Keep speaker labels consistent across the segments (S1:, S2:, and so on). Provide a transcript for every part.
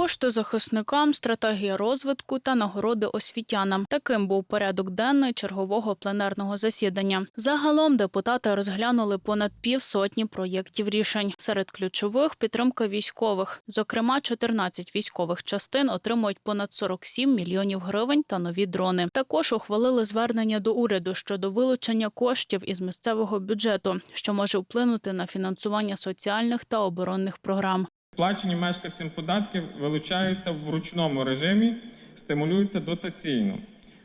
S1: Кошти захисникам, стратегія розвитку та нагороди освітянам. Таким був порядок денний чергового пленарного засідання. Загалом депутати розглянули понад півсотні проєктів рішень. Серед ключових підтримка військових. Зокрема, 14 військових частин отримують понад 47 мільйонів гривень та нові дрони. Також ухвалили звернення до уряду щодо вилучення коштів із місцевого бюджету, що може вплинути на фінансування соціальних та оборонних програм.
S2: Сплачені мешканцям податки вилучаються в ручному режимі, стимулюються дотаційно.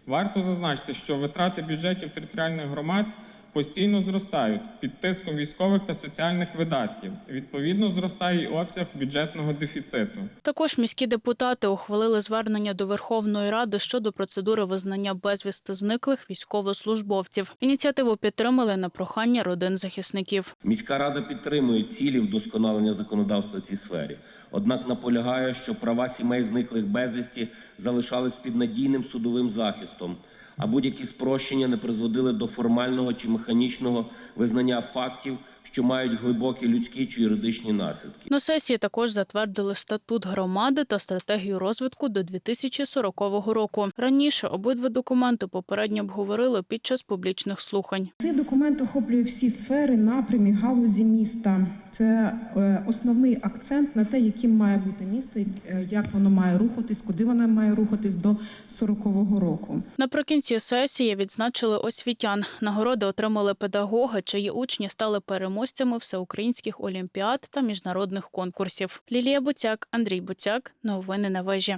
S2: Варто зазначити, що витрати бюджетів територіальних громад постійно зростають під тиском військових та соціальних видатків. Відповідно, зростає і обсяг бюджетного дефіциту.
S1: Також міські депутати ухвалили звернення до Верховної Ради щодо процедури визнання безвісти зниклих військовослужбовців. Ініціативу підтримали на прохання родин захисників.
S3: Міська рада підтримує цілі вдосконалення законодавства в цій сфері. Однак наполягає, що права сімей зниклих безвісті залишались під надійним судовим захистом, а будь-які спрощення не призводили до формального чи механічного визнання фактів, що мають глибокі людські чи юридичні наслідки.
S1: На сесії також затвердили статут громади та стратегію розвитку до 2040 року. Раніше обидва документи попередньо обговорили під час публічних слухань.
S4: Цей документ охоплює всі сфери, напрямі, галузі міста. Це е, основний акцент на те, яким має бути місто, е, як воно має рухатись, куди воно має рухатись до 40-го року.
S1: Наприкінці сесії відзначили освітян. Нагороди отримали педагоги, чиї учні стали переможцями всеукраїнських олімпіад та міжнародних конкурсів. Лілія Буцяк, Андрій Буцяк. Новини на вежі.